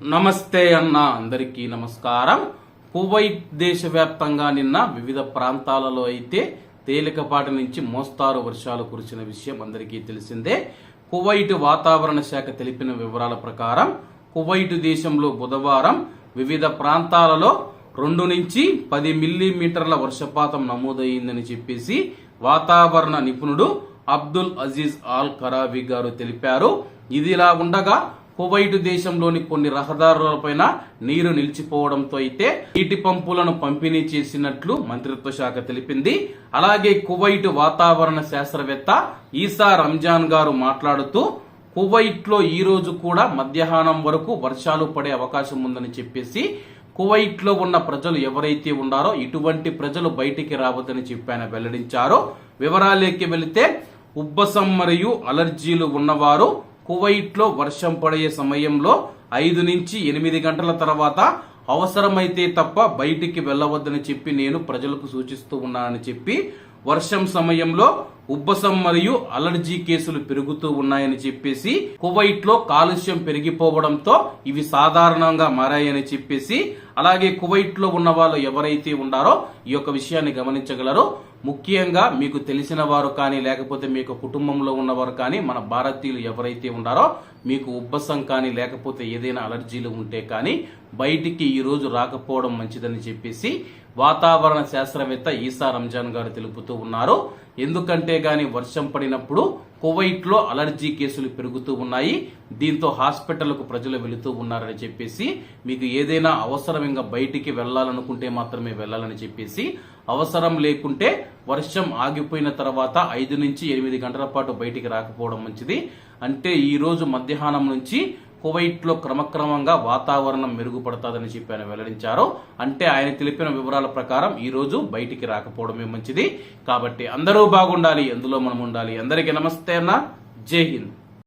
నమస్తే అన్న అందరికీ నమస్కారం. కువైట్ దేశవ్యాప్తంగా నిన్న వివిధ ప్రాంతాలలో అయితే తేలికపాటి నుంచి మోస్తారు వర్షాలు కురిసిన విషయం అందరికీ తెలిసిందే. కువైట్ వాతావరణ శాఖ తెలిపిన వివరాల ప్రకారం కువైట్ దేశంలో బుధవారం వివిధ ప్రాంతాలలో రెండు నుంచి పది మిల్లీమీటర్ల వర్షపాతం నమోదయ్యిందని చెప్పేసి వాతావరణ నిపుణుడు అబ్దుల్ అజీజ్ ఆల్ కరావి గారు తెలిపారు. ఇదిలా ఉండగా కువైట్ దేశంలోని కొన్ని రహదారులపైన నీరు నిలిచిపోవడంతో అయితే నీటి పంపులను పంపిణీ చేసినట్లు మంత్రిత్వ శాఖ తెలిపింది. అలాగే కువైట్ వాతావరణ శాస్త్రవేత్త ఈసా రంజాన్ గారు మాట్లాడుతూ కువైట్లో ఈ రోజు కూడా మధ్యాహ్నం వరకు వర్షాలు పడే అవకాశం ఉందని చెప్పేసి కువైట్లో ఉన్న ప్రజలు ఎవరైతే ఉన్నారో ఇటువంటి ప్రజలు బయటికి రావద్దని చెప్పి ఆయన వెల్లడించారు. వివరాలేకి వెళితే ఉబ్బసం మరియు అలర్జీలు ఉన్నవారు కువైట్లో వర్షం పడే సమయంలో ఐదు నుంచి ఎనిమిది గంటల తర్వాత అవసరమైతే తప్ప బయటికి వెళ్ళవద్దని చెప్పి నేను ప్రజలకు సూచిస్తూ ఉన్నానని చెప్పి వర్షం సమయంలో ఉబ్బసం మరియు అలర్జీ కేసులు పెరుగుతూ ఉన్నాయని చెప్పేసి కువైట్లో కాలుష్యం పెరిగిపోవడంతో ఇవి సాధారణంగా మారాయని చెప్పేసి అలాగే కువైట్లో ఉన్న వాళ్ళు ఎవరైతే ఉన్నారో ఈ యొక్క విషయాన్ని గమనించగలరో. ముఖ్యంగా మీకు తెలిసిన వారు కానీ లేకపోతే మీకు కుటుంబంలో ఉన్నవారు కానీ మన భారతీయులు ఎవరైతే ఉన్నారో మీకు ఉబ్బసం కానీ లేకపోతే ఏదైనా అలర్జీలు ఉంటే కానీ బయటికి ఈరోజు రాకపోవడం మంచిదని చెప్పేసి వాతావరణ శాస్త్రవేత్త ఈసా రంజాన్ గారు తెలుపుతూ ఉన్నారు. ఎందుకంటే గాని వర్షం పడినప్పుడు కువైట్లో అలర్జీ కేసులు పెరుగుతూ ఉన్నాయి. దీంతో హాస్పిటల్కు ప్రజలు వెళుతూ ఉన్నారని చెప్పేసి మీకు ఏదైనా అవసరం ఇంకా బయటికి వెళ్ళాలనుకుంటే మాత్రమే వెళ్ళాలని చెప్పేసి అవసరం లేకుంటే వర్షం ఆగిపోయిన తర్వాత ఐదు నుంచి ఎనిమిది గంటల పాటు బయటికి రాకపోవడం మంచిది. అంటే ఈరోజు మధ్యాహ్నం నుంచి కువైట్లో క్రమక్రమంగా వాతావరణం మెరుగుపడుతుందని చెప్పి ఆయన వెల్లడించారు. అంటే ఆయన తెలిపిన వివరాల ప్రకారం ఈరోజు బయటికి రాకపోవడమే మంచిది. కాబట్టి అందరూ బాగుండాలి ఎందులో మనం ఉండాలి. అందరికీ నమస్తే అన్న. జై హింద్.